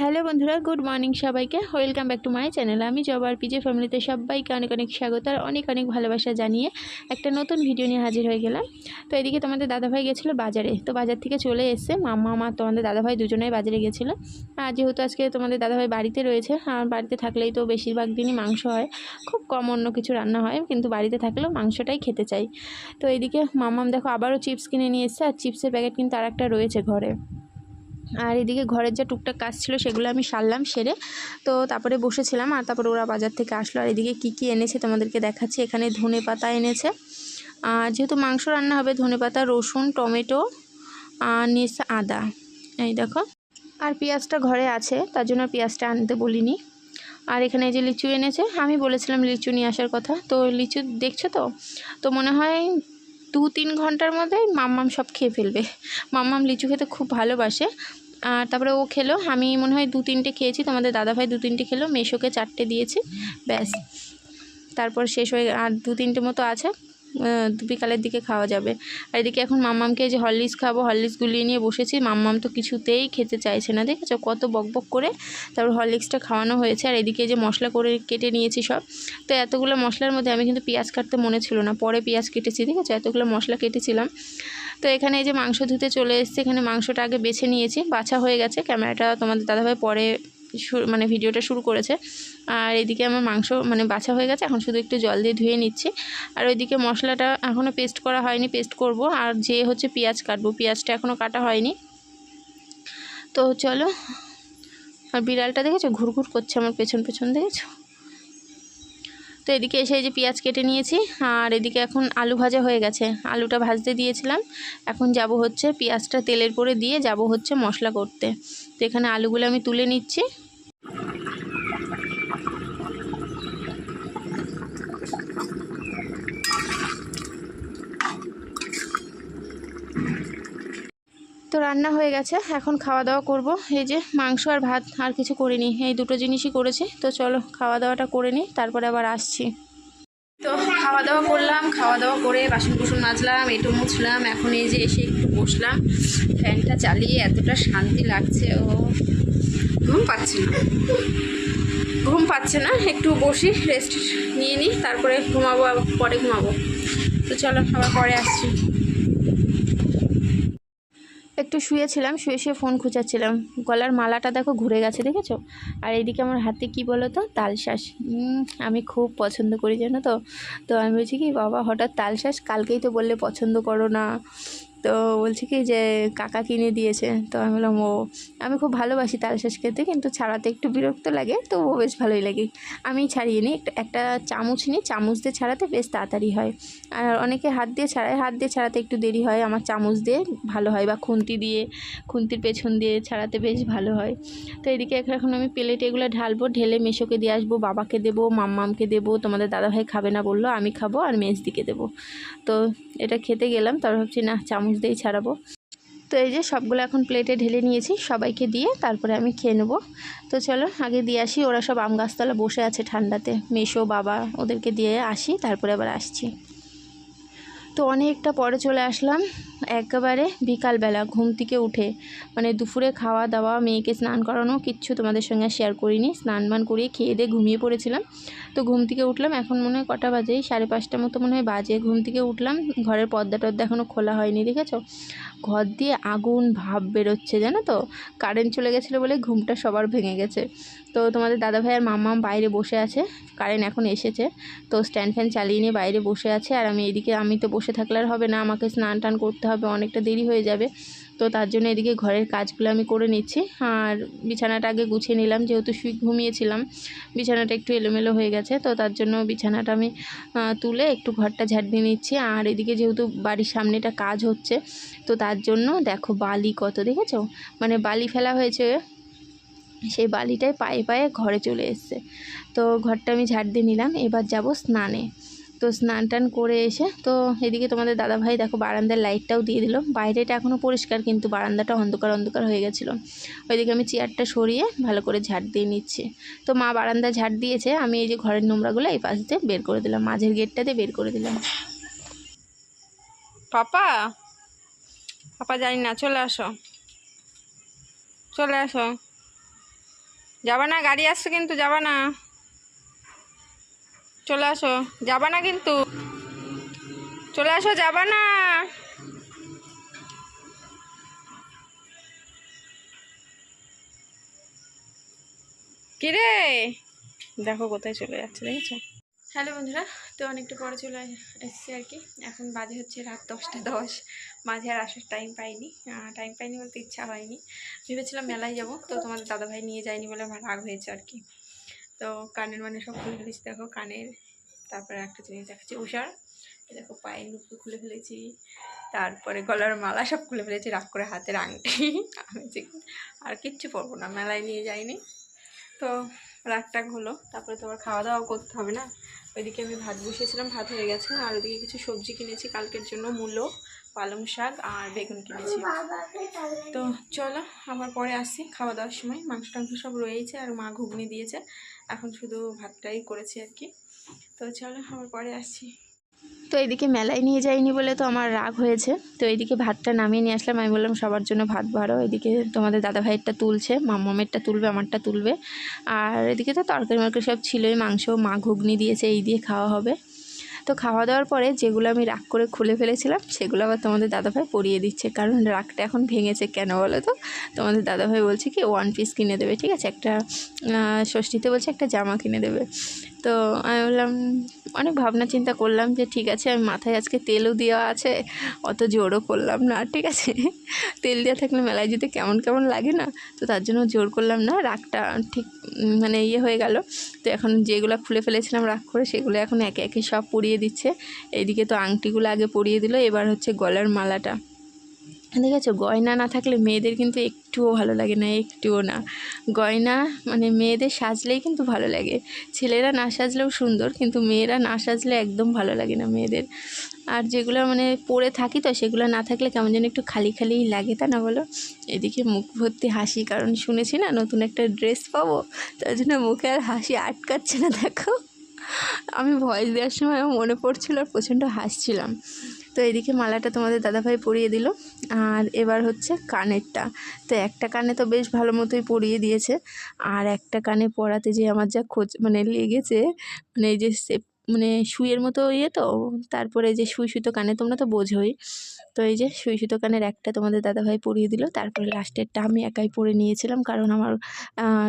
Hello বন্ধুরা, good morning সবাইকে। Welcome back to my channel আমি জবার পিজে ফ্যামিলিতে সবাইকে অনেক অনেক স্বাগত আর অনেক অনেক ভালোবাসা জানিয়ে একটা নতুন ভিডিও নিয়ে হাজির হয়ে গেলাম। তো এদিকে তোমাদের দাদাভাই গেছিল বাজারে। তো বাজার থেকে চলে এসে মাম্মা মা, তোমাদের দাদাভাই দুজনেই বাজারে গেছিল। আর যেহেতু আজকে তোমাদের দাদাভাই বাড়িতে রয়েছে, আর বাড়িতে থাকলেই তো বেশিরভাগ দিনই মাংস হয়। খুব কম অন্য কিছু রান্না হয়, কিন্তু বাড়িতে থাকলেও মাংসটাই খেতে চাই। তো এদিকে মাম্মাম দেখো আবারও চিপস কিনে নিয়ে এসছে, আর চিপসের প্যাকেট কিন্তু আর একটা রয়েছে ঘরে। আর এদিকে ঘরের যা টুকটাক কাজ ছিল সেগুলো আমি সারলাম, সেরে তো তারপরে বসেছিলাম আর তারপরে ওরা বাজার থেকে আসলো। আর এদিকে কী কী এনেছে তোমাদেরকে দেখাচ্ছি। এখানে ধনে পাতা এনেছে। আর যেহেতু মাংস রান্না হবে, ধনে পাতা, রসুন, টমেটো, আর নিয়েছে আদা। এই দেখো। আর পেঁয়াজটা ঘরে আছে, তার জন্য পেঁয়াজটা আনতে বলিনি। আর এখানে যে লিচু এনেছে, আমি বলেছিলাম লিচু নিয়ে আসার কথা। তো লিচু দেখছ তো? তো মনে হয় দু তিন ঘণ্টার মধ্যে মাম্মাম সব খেয়ে ফেলবে। মাম্মাম লিচু খেতে খুব ভালোবাসে। আর তারপরে ও খেলো। আমি মনে হয় দু তিনটে খেয়েছি। তোমাদের দাদাভাই দু তিনটে খেলো। মেশোকে চারটে দিয়েছি। ব্যাস। তারপর শেষ হয়ে আর দু তিনটে মতো আছে। বিকালের দিকে খাওয়া যাবে। আর এদিকে এখন মাম্মামকে যে হরলিক্স খাব, হরলিক্স গুলিয়ে নিয়ে বসেছি। মাম্মাম তো কিছুতেই খেতে চাইছে না, দেখেছ? কত বকবক করে তারপর হরলিক্সটা খাওয়ানো হয়েছে। আর এদিকে যে মশলা করে কেটে নিয়েছি সব। তো এতগুলো মশলার মধ্যে আমি কিন্তু পেঁয়াজ কাটতে মনে ছিল না। পরে পেঁয়াজ কেটেছি ঠিক আছে এতগুলো মশলা কেটেছিলাম। তো এখানে এই যে মাংস ধুতে চলে এসেছে। এখানে মাংসটা আগে বেছে নিয়েছি। বাছা হয়ে গেছে। ক্যামেরাটা তোমাদের দাদাভাই পরে মানে ভিডিওটা শুরু করেছে। আর এদিকে আমার মাংস মানে বাছা হয়ে গেছে, এখন শুধু একটু জল দিয়ে ধুয়ে নিচ্ছি। আর ওইদিকে মশলাটা এখনও পেস্ট করা হয়নি পেস্ট করব। আর যে হচ্ছে পেঁয়াজ কাটবো, পেঁয়াজটা এখনও কাটা হয়নি। তো চলো, আর বিড়ালটা দেখেছ? ঘুরঘুর করছে আমার পেছন পেছন, দেখেছ? তো এদিকে এসে এই যে পেঁয়াজ কেটে নিয়েছি, আর এদিকে এখন আলু ভাজা হয়ে গেছে। আলুটা ভাজতে দিয়েছিলাম। এখন যাব হচ্ছে পেঁয়াজটা তেলের পরে দিয়ে যাব হচ্ছে মশলা করতে। তো এখানে আলুগুলো আমি তুলে নিচ্ছি। রান্না হয়ে গেছে, এখন খাওয়া দাওয়া করব। এই যে মাংস আর ভাত আর কিছু করিনি, এই দুটো জিনিসই করেছি। তো চলো খাওয়া দাওয়াটা করে নিই, তারপরে আবার আসছি। তো খাওয়া দাওয়া করলাম খাওয়া দাওয়া করে বাসন কুসন মাজলাম, এটু মুছলাম, এখন এই যে এসে একটু বসলাম। ফ্যানটা চালিয়ে এতটা শান্তি লাগছে, ও ঘুম পাচ্ছে না। ঘুম পাচ্ছে না, একটু বসি রেস্ট নিয়ে নিই, তারপরে ঘুমাবো পরে ঘুমাবো। তো চলো আবার পরে আসছি। একটু শুয়েছিলাম, শুয়ে শুয়ে ফোন খুঁচাচ্ছিলাম গলার মালাটা দেখো ঘুরে গেছে, দেখেছ? আর এইদিকে আমার হাতে কি বলো তো? তালশ্বাস আমি খুব পছন্দ করি, জানো তো? তো আমি বলছি কি, বাবা, হঠাৎ তালশ্বাস কালকেই তো বললে পছন্দ করো না। তো বলছি কি যে, কাকা কিনে দিয়েছে। তো আমি বললাম, ও, আমি খুব ভালোবাসি তালশ্বাস খেতে, কিন্তু ছাড়াতে একটু বিরক্ত লাগে তো ও বেশ ভালোই লাগে। আমি ছাড়িয়ে নিই, একটা একটা চামচ নিই, চামচ দিয়ে ছাড়াতে বেশ তাড়াতাড়ি হয়। আর অনেকে হাত দিয়ে ছাড়ায়, হাত দিয়ে ছাড়াতে একটু দেরি হয়, আমার চামচ দিয়ে ভালো হয়, বা খুন্তি দিয়ে, খুন্তির পেছন দিয়ে ছাড়াতে বেশ ভালো হয়। তো এদিকে এখন এখন আমি প্লেটে এগুলো ঢালবো, ঢেলে মেশোকে দিয়ে আসব, বাবাকে দেবো, মাম্মামকে দেবো, তোমাদের দাদাভাই খাবে না, বলল, আমি খাব আর মেজদিকে দেবো। তো এটা খেতে গেলাম, তারপর ভাবছি, না, চামচ দিয়েই ছাড়াবো। তো এই যে সবগুলো এখন প্লেটে ঢেলে নিয়েছি, সবাইকে দিয়ে তারপরে আমি খেয়ে নেব। তো চলো আগে দিয়ে আসি, ওরা সব আম গাছতলা বসে আছে ঠান্ডাতে। মেশো বাবা ওদেরকে দিয়ে আসি, তারপরে আবার আসছি। তো অনেকটা পরে চলে আসলাম, একেবারে বিকালবেলা ঘুম থেকে উঠে। মানে দুপুরে খাওয়া দাওয়া, মেয়েকে স্নান করানো, কিচ্ছু তোমাদের সঙ্গে শেয়ার করিনি। স্নান মান করিয়ে খেয়ে দিয়ে ঘুমিয়ে পড়েছিলাম। তো ঘুম থেকে উঠলাম, এখন মনে হয় কটা বাজে, সাড়ে পাঁচটা মতো মনে হয় বাজে। ঘুম থেকে উঠলাম, ঘরের পর্দা টর্দা এখনও খোলা হয়নি, দেখেছ? ঘর দিয়ে আগুন ভাব বেরোচ্ছে, জানো তো? কারেন্ট চলে গেছিল বলে ঘুমটা সবার ভেঙে গেছে। তো তোমাদের দাদা ভাই আর মাম্মা বাইরে বসে আছে কারেন্ট এখন এসেছে। তো স্ট্যান্ড ফ্যান চালিয়ে নিয়ে বাইরে বসে আছে। আর আমি এদিকে, আমি তো বসে থাকলে আর হবে না, আমাকে স্নান টান করতে হবে, অনেকটা দেরি হয়ে যাবে। তো তার জন্য এদিকে ঘরের কাজগুলো আমি করে নিচ্ছি। আর বিছানাটা আগে গুছিয়ে নিলাম, যেহেতু শুই ঘুমিয়েছিলাম, বিছানাটা একটু এলোমেলো হয়ে গেছে, তো তার জন্য বিছানাটা আমি তুলে একটু ঘরটা ঝাড় দিয়ে নিচ্ছি। আর এদিকে যেহেতু বাড়ির সামনেটা কাজ হচ্ছে, তো তার জন্য দেখো বালি কত, দেখেছ? মানে বালি ফেলা হয়েছে, সেই বালিটাই পায়ে পায়ে ঘরে চলে এসছে। তো ঘরটা আমি ঝাড় দিয়ে নিলাম, এবার যাব স্নানে। তো স্নান টান করে এসে, তো এদিকে তোমাদের দাদাভাই দেখো বারান্দার লাইটটাও দিয়ে দিল। বাইরেটা এখনও পরিষ্কার, কিন্তু বারান্দাটা অন্ধকার অন্ধকার হয়ে গেছিল। ওইদিকে আমি চেয়ারটা সরিয়ে ভালো করে ঝাড় দিয়ে নিচ্ছি। তো মা বারান্দা ঝাড় দিয়েছে, আমি এই যে ঘরের নোংরাগুলো এই পাশ দিয়ে বের করে দিলাম, মাঝের গেটটাতে বের করে দিলাম। পাপা? পাপা জানি না, চলে আসো। চলে আসো। যাবা না, গাড়ি আসছে কিন্তু, যাবা না। চলে আসো। যাবা না কিন্তু। চলে আসো, যাবা না। কিরে? দেখো কোথায় চলে যাচ্ছে, দেখেছ? হ্যালো বন্ধুরা, তো অনেকটা পরে চলে এসেছি আর কি। এখন বাজে হচ্ছে রাত দশটা দশ। মাঝে আর আসার টাইম পাইনি। টাইম পাইনি বলতে ইচ্ছা হয়নি। ভেবেছিলাম মেলায় যাব, তো তোমাদের দাদাভাই নিয়ে যায়নি বলে আমার রাগ হয়েছে আর কি। তো কানের মানে সব খুলে ফেলেছি, দেখো কানের। তারপরে একটা জিনিস দেখাচ্ছি উষার দেখো পায়ের নুপুর খুলে ফেলেছি। তারপরে গলার মালা সব খুলে ফেলেছি, রাগ করে হাতের আংটি। আমি আর কিচ্ছু পরবো না, মেলায় নিয়ে যাইনি। তো রাগ টাগ হলো, তারপরে তোমার খাওয়া দাওয়া করতে হবে না। ওইদিকে আমি ভাত বসিয়েছিলাম, ভাত হয়ে গেছে। আর ওইদিকে কিছু সবজি কিনেছি, কালকের জন্য মূলো। পালং শাক আর বেগুন কিনেছি। তো চলো আবার পরে আসি খাওয়া দাওয়ার সময়। মাংস টাংস সব রয়েছে আর মা ঘুগনি দিয়েছে। এখন শুধু ভাতটাই করেছি আর কি। তো চলো আবার পরে আসছি। তো এইদিকে মেলায় নিয়ে যাইনি বলে তো আমার রাগ হয়েছে। তো এইদিকে ভাতটা নামিয়ে নিয়ে আসলাম। আমি বললাম সবার জন্য ভাত ভাড়ো এদিকে তোমাদের দাদা ভাইয়েরটা তুলছে মামামেরটা তুলবে আমারটা তুলবে। আর এদিকে তো তরকারি মরকারি সব ছিলই মাংস মা ঘুগনি দিয়েছে এই দিয়ে খাওয়া হবে। তো খাওয়া দাওয়ার পরে যেগুলো আমি রাগ করে খুলে ফেলেছিলাম, সেগুলো আবার তোমাদের দাদাভাই পরিয়ে দিচ্ছে। কারণ রাগটা এখন ভেঙেছে কেন বলো তো? তোমাদের দাদাভাই বলছে কি ওয়ান পিস কিনে দেবে, ঠিক আছে? একটা ষষ্ঠীতে বলছে একটা জামা কিনে দেবে। তো আমি বললাম, অনেক ভাবনা চিন্তা করলাম যে ঠিক আছে, আমি মাথায় আজকে তেলও দেওয়া আছে, অত জোরও করলাম না, ঠিক আছে। তেল দেওয়া থাকলে মেলায় যেতে কেমন কেমন লাগে না? তো তার জন্য জোর করলাম না, রাগটা ঠিক মানে ইয়ে হয়ে গেল। তো এখন যেগুলো খুলে ফেলেছিলাম রাগ করে, সেগুলো এখন একে একে সব পরিয়ে দিচ্ছে। এইদিকে তো আংটিগুলো আগে পরিয়ে দিল, এবার হচ্ছে গলার মালাটা। দেখেছ? গয়না না থাকলে মেয়েদের কিন্তু একটুও ভালো লাগে না, একটুও না। গয়না মানে মেয়েদের সাজলেই কিন্তু ভালো লাগে। ছেলেরা না সাজলেও সুন্দর, কিন্তু মেয়েরা না সাজলে একদম ভালো লাগে না মেয়েদের। আর যেগুলো মানে পরে থাকি তো, সেগুলো না থাকলে কেমন যেন একটু খালি খালিই লাগে, তা না বলো? এদিকে মুখ ভর্তি হাসি, কারণ শুনেছি না নতুন একটা ড্রেস পাবো, তার জন্য মুখে আর হাসি আটকাচ্ছে না, দেখো। আমি ভয়েস দেওয়ার সময় মনে পড়ছিল আর প্রচণ্ড হাসছিলাম। তো এদিকে মালাটা তোমাদের দাদাভাই পরিয়ে দিল। আর এবার হচ্ছে কানেরটা। তো একটা কানে তো বেশ ভালো মতোই পরিয়ে দিয়েছে। আর একটা কানে পরাতে যে আমার যা খোঁজ মানে লেগেছে মানে এই যে সে মানে সুইয়ের মতো ইয়ে তো, তারপরে যে সুই সুতো কানে তোমরা তো বোঝোই। তো এই যে সুই সুতো কানের একটা তোমাদের দাদাভাই পরিয়ে দিল। তারপরে লাস্টেরটা আমি একাই পরে নিয়েছিলাম, কারণ আমার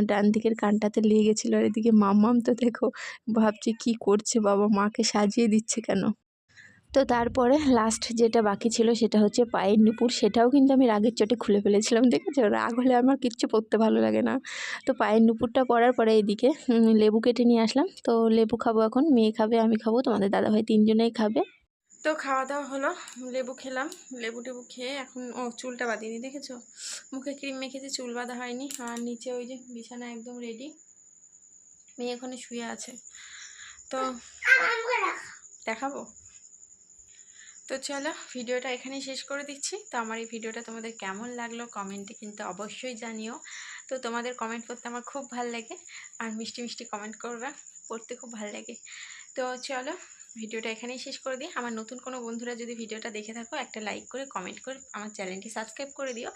ডান দিকের কানটাতে লেগে গেছিল আর এদিকে মাম্মাম তো দেখো, ভাবছি কি করছে, বাবা মাকে সাজিয়ে দিচ্ছে কেন? তো তারপরে লাস্ট যেটা বাকি ছিল সেটা হচ্ছে পায়ের নুপুর। সেটাও কিন্তু আমি রাগের চোটে খুলে ফেলেছিলাম দেখেছ? রাগ হলে আমার কিচ্ছু পরতে ভালো লাগে না। তো পায়ের নুপুরটা পরার পরে এইদিকে উম, লেবু কেটে নিয়ে আসলাম। তো লেবু খাব এখন মেয়ে খাবে আমি খাব তোমাদের দাদাভাই তিনজনেই খাবে। তো খাওয়া দাওয়া হলো লেবু খেলাম। লেবু টেবু খেয়ে এখন ও চুলটা বাঁধিনি দেখেছ? মুখে ক্রিম মেখেছি চুল বাঁধা হয়নি। আর নিচে ওই যে বিছানা একদম রেডি মেয়ে এখানে শুয়ে আছে। তো দেখাবো? তো চলো ভিডিওটা এখানে শেষ করে দিচ্ছি। তো আমার এই ভিডিওটা তোমাদের কেমন লাগল কমেন্টে কিন্তু অবশ্যই জানিও। তো তোমাদের কমেন্ট করতে আমার খুব ভালো লাগে। আর মিষ্টি মিষ্টি কমেন্ট করবে, পড়তে খুব ভালো লাগে। তো চলো ভিডিওটা এখানেই শেষ করে দিই। আমার নতুন কোনো বন্ধুরা যদি ভিডিওটা দেখে থাকো একটা লাইক করে কমেন্ট করে আমার চ্যানেলটি সাবস্ক্রাইব করে দিও।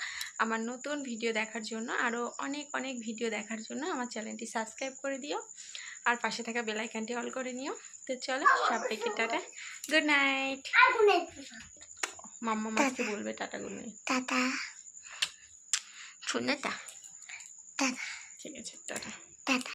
আমার নতুন ভিডিও দেখার জন্য আরও অনেক অনেক ভিডিও দেখার জন্য আমার চ্যানেলটি সাবস্ক্রাইব করে দিও। আর পাশে থাকা বেলাইকানটি অল করে নিও। তো চলো সব সবাইকে টাটা। গুড নাইট মাম্মা মাকে বলবে টাটা গুড নাইট টাটা। শুনে তা ঠিক আছে টাটা। টাটা।